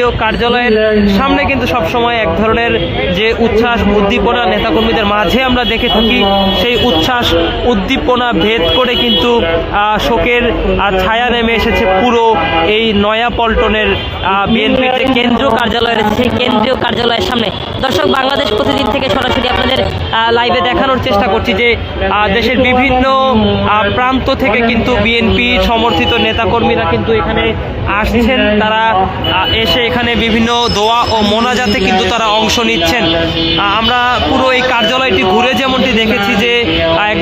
কেন্দ্রীয় কার্যালয়ের সামনে কিন্তু সবসময় এক ধরনের যে উচ্ছ্বাস, উদ্দীপনা নেতাকর্মীদের মাঝে আমরা দেখে থাকি, সেই উচ্ছ্বাস, উদ্দীপনা ভেদ করে কিন্তু শোকের ছায়া নেমে এসেছে পুরো এই নয়া পল্টনের বিএনপির যে কেন্দ্রীয় কার্যালয় সেই কেন্দ্রীয় কার্যালয়ের সামনে। দর্শক, বাংলাদেশ প্রতিদিন থেকে সরাসরি আপনাদের লাইভে দেখানোর চেষ্টা করছি যে দেশের বিভিন্ন প্রান্ত থেকে কিন্তু বিএনপি সমর্থিত নেতাকর্মীরা কিন্তু এখানে আসছেন। তারা এসে এখানে বিভিন্ন দোয়া ও মোনাজাতে কিন্তু তারা অংশ নিচ্ছেন। আমরা পুরো এই কার্যালয়টি ঘুরে যেমনটি দেখেছি যে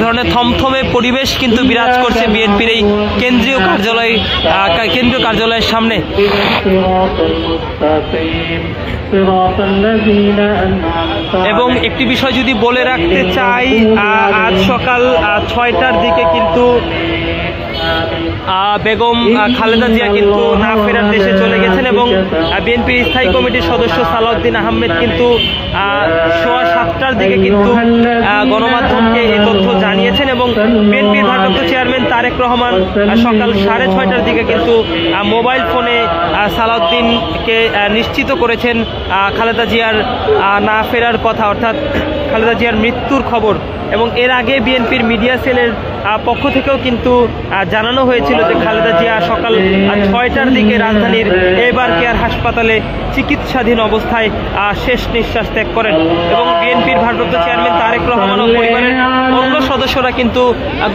ধরনের থমথমে পরিবেশ কিন্তু বিরাজ করছে বিএনপির এই কেন্দ্রীয় কার্যালয় কেন্দ্রীয় কার্যালয়ের সামনে। এবং একটি বিষয় যদি বলে রাখতে চাই আজ সকাল ছয়টার দিকে কিন্তু বেগম খালেদা জিয়া কিন্তু না ফেরার দেশে চলে গেছেন এবং বিএনপির স্থায়ী কমিটির সদস্য সালাউদ্দিন আহমেদ কিন্তু সোয়া সাতটার দিকে কিন্তু গণমাধ্যমকে এই তথ্য জানিয়েছেন এবং বিএনপির ভারপ্রাপ্ত চেয়ারম্যান তারেক রহমান সকাল সাড়ে ছয়টার দিকে কিন্তু মোবাইল ফোনে সালাউদ্দিনকে নিশ্চিত করেছেন খালেদা জিয়ার না ফেরার কথা, অর্থাৎ খালেদা জিয়ার মৃত্যুর খবর এবং এর আগে বিএনপির মিডিয়া সেলের পক্ষ থেকেও কিন্তু জানানো হয়েছিল যে খালেদা জিয়া সকাল ছয়টার দিকে রাজধানীর এবার কেয়ার হাসপাতালে চিকিৎসাধীন অবস্থায় শেষ নিঃশ্বাস ত্যাগ করেন। এবং বিএনপির ভারপ্রাপ্ত চেয়ারম্যান তারেক রহমান ও পরিবারের অন্য সদস্যরা কিন্তু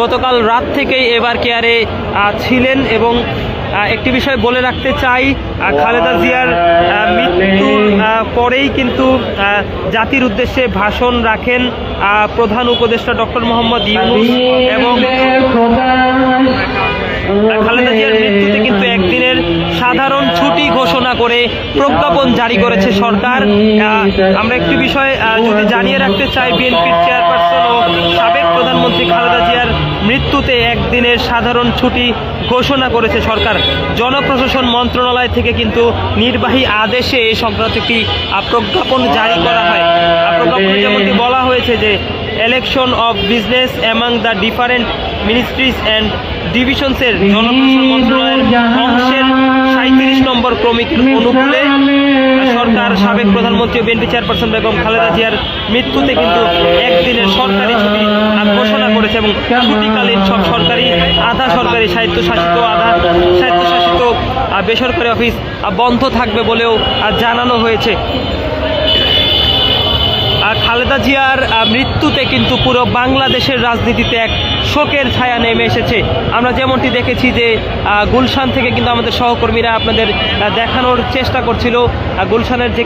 গতকাল রাত থেকেই এবার কেয়ারে ছিলেন এবং একটি বিষয় বলে রাখতে চাই খালেদা জিয়ার মৃত্যুর পরেই কিন্তু জাতির উদ্দেশ্যে ভাষণ রাখেন প্রধান উপদেষ্টা ডক্টর মোহাম্মদ ইউনুস এবং খালেদা জিয়ার মৃত্যুতে কিন্তু একদিনের সাধারণ ছুটি ঘোষণা করে প্রজ্ঞাপন জারি করেছে সরকার। আমরা একটি বিষয় যদি জানিয়ে রাখতে চাই, বিএনপির চেয়ারপারসন একদিনের সাধারণ ছুটি ঘোষণা করেছে সরকার। জনপ্রশাসন মন্ত্রণালয় থেকে কিন্তু নির্বাহী আদেশে এই সংক্রান্ত একটি প্রজ্ঞাপন জারি করা হয়। প্রজ্ঞাপনে যেমনটি বলা হয়েছে যে allocation of business among the different ministries and ডিভিশনসের জনপ্রশাসন মন্ত্রণালয়ের অংশের সাঁত্রিশ নম্বর ক্রমিকের অনুকূলে সরকার, সাবেক প্রধানমন্ত্রী ও বিএনপি চেয়ারপারসন বেগম খালেদা জিয়ার মৃত্যুতে কিন্তু একদিনের সরকারি ছুটি ঘোষণা করেছে এবং ছুটিকালীন সব সরকারি, আধা সরকারি স্বায়ত্তশাসিত, আধা স্বায়ত্তশাসিত বেসরকারি অফিস বন্ধ থাকবে বলেও জানানো হয়েছে। খালেদা জিয়ার মৃত্যুতে কিন্তু পুরো বাংলাদেশের রাজনীতিতে এক শোকের ছায়া নেমে এসেছে। আমরা যেমনটি দেখেছি যে গুলশান থেকে কিন্তু আমাদের সহকর্মীরা আপনাদের দেখানোর চেষ্টা করছিল। গুলশানের যে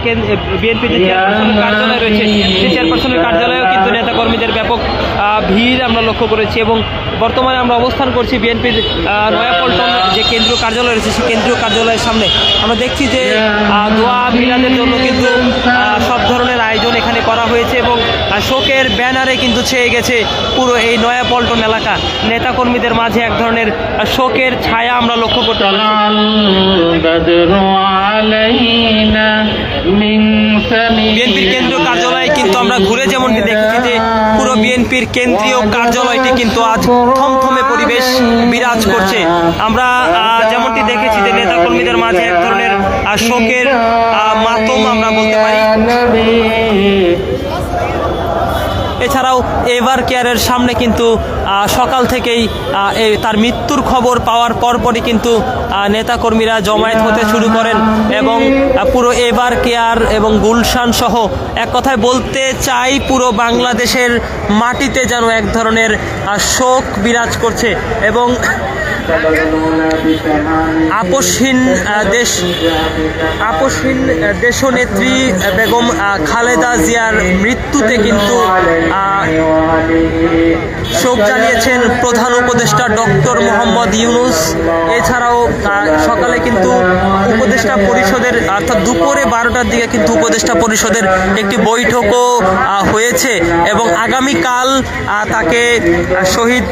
বিএনপি যে চেয়ারপারসনের কার্যালয় রয়েছে সেই চেয়ারপারসনের কার্যালয়েও কিন্তু নেতাকর্মীদের ব্যাপক ভিড় আমরা লক্ষ্য করেছি এবং বর্তমানে আমরা অবস্থান করছি বিএনপির নয়াপল্টন যে কেন্দ্রীয় কার্যালয় রয়েছে সেই কেন্দ্রীয় কার্যালয়ের সামনে। আমরা দেখছি যে দোয়া মিলাদের জন্য কিন্তু করা হয়েছে এবং শোকের ব্যানারে কিন্তু ছেয়ে গেছে পুরো এই নয়াপল্টন এলাকা। নেতাকর্মীদের মাঝে এক ধরনের শোকের ছায়া আমরা লক্ষ্য করতে বিএনপির কেন্দ্রীয় কার্যালয়ে কিন্তু আমরা ঘুরে যেমনটি দেখেছি যে পুরো বিএনপির কেন্দ্রীয় কার্যালয়টি কিন্তু আজ থমথমে পরিবেশ বিরাজ করছে। আমরা যেমনটি দেখেছি যে নেতাকর্মীদের মাঝে এক ধরনের শোকের মাতম আমরা বলতে পারি। এছাড়াও এভার কেয়ারের সামনে কিন্তু সকাল থেকেই তার মৃত্যুর খবর পাওয়ার পরপরই কিন্তু নেতাকর্মীরা জমায়েত হতে শুরু করেন এবং পুরো এভার কেয়ার এবং গুলশান সহ এক কথায় বলতে চাই পুরো বাংলাদেশের মাটিতে যেন এক ধরনের শোক বিরাজ করছে এবং আপসহীন দেশ আপসহীন দেশ দেশনেত্রী বেগম খালেদা জিয়ার মৃত্যুতে কিন্তু শোক জানিয়েছেন প্রধান উপদেষ্টা ডক্টর মোহাম্মদ ইউনুস। এছাড়াও সকালে কিন্তু উপদেষ্টা পরিষদের, অর্থাৎ দুপুরে বারোটার দিকে কিন্তু উপদেষ্টা পরিষদের একটি বৈঠকও হয়েছে এবং আগামীকাল তাকে শহীদ,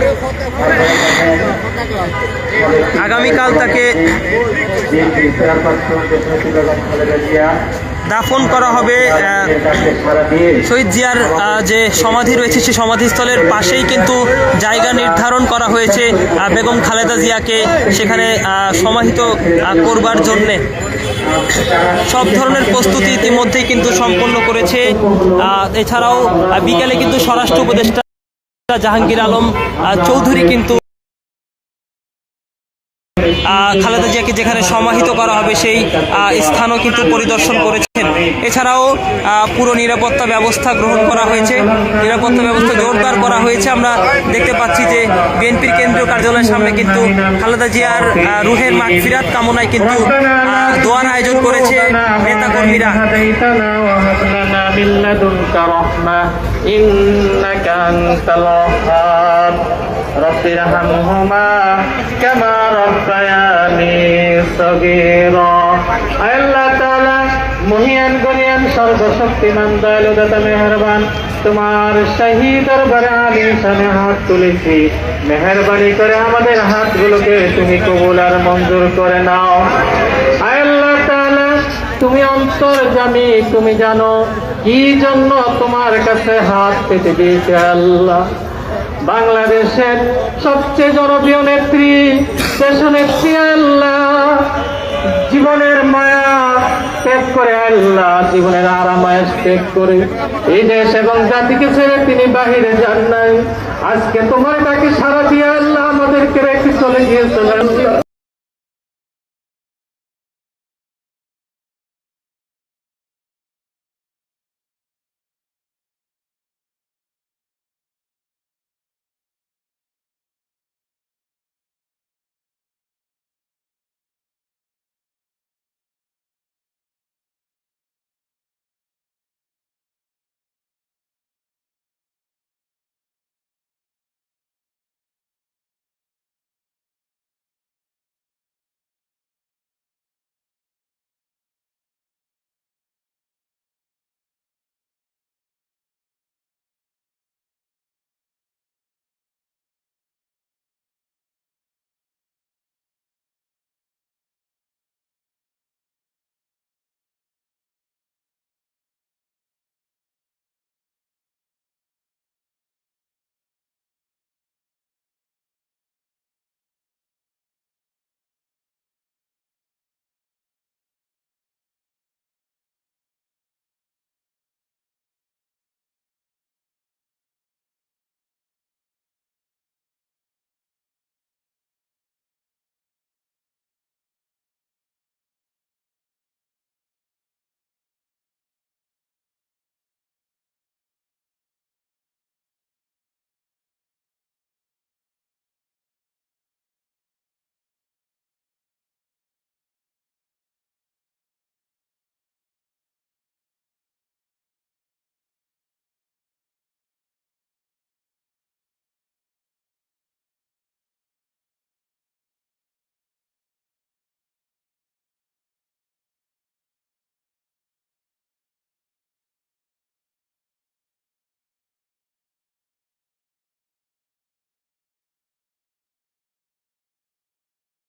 আগামীকাল তাকে দাফন করা হবে শহীদ জিয়ার যে সমাধি রয়েছে সেই সমাধিস্থলের পাশেই কিন্তু জায়গা নির্ধারণ করা হয়েছে বেগম খালেদা জিয়াকে সেখানে সমাহিত করবার জন্যে। সব ধরনের প্রস্তুতি ইতিমধ্যেই কিন্তু সম্পন্ন করেছে। এছাড়াও বিকেলে কিন্তু স্বরাষ্ট্র উপদেষ্টা জাহাঙ্গীর আলম চৌধুরী কিন্তু খালেদা জিয়াকে যেখানে সমাহিত করা হবে সেই আহ, স্থানও কিন্তু পরিদর্শন করেছেন এছাড়াও আহ, পুরো নিরাপত্তা ব্যবস্থা গ্রহণ করা হয়েছে নিরাপত্তা ব্যবস্থা জোরদার করা হয়েছে আমরা দেখতে পাচ্ছি যে বিএনপির কেন্দ্রীয় কার্যালয়ের সামনে কিন্তু খালেদা জিয়ার আহ, রুহের মাগফিরাত কামনায় কিন্তু আহ, দোয়ার আয়োজন করেছে নেতাকর্মীরা هديتنا وهب لنا من لدنك رحمة إنك أنت الوهاب رب ارحمهما كما ربياني صغيرا আল্লাহ তাআলা মহিয়ান গরিয়ান সর্বশক্তিমান দয়ালু দাতা মেহরবান তোমার শাহী দরবারে আমি সামনে হাত তুলেছি মেহরবানি করে আমাদের হাতগুলোকে তুমি কবুল আর মঞ্জুর করে নাও আয় আল্লাহ তাআলা তুমি অন্তর জানি তুমি জানো কি জন্য তোমার কাছে হাত পেতে দিয়েছে আল্লাহ বাংলাদেশের সবচেয়ে জনপ্রিয় নেত্রী দেশ নেত্রী আল্লাহ। জীবনের মায়া ত্যাগ করে আল্লাহ, জীবনের আরামায়াস ত্যাগ করে এই দেশ এবং জাতিকে ছেড়ে তিনি বাহিরে যান নাই। আজকে তোমার তাকে সারা দিয়ে আল্লাহ আমাদেরকে রেখে চলে গিয়েছিলেন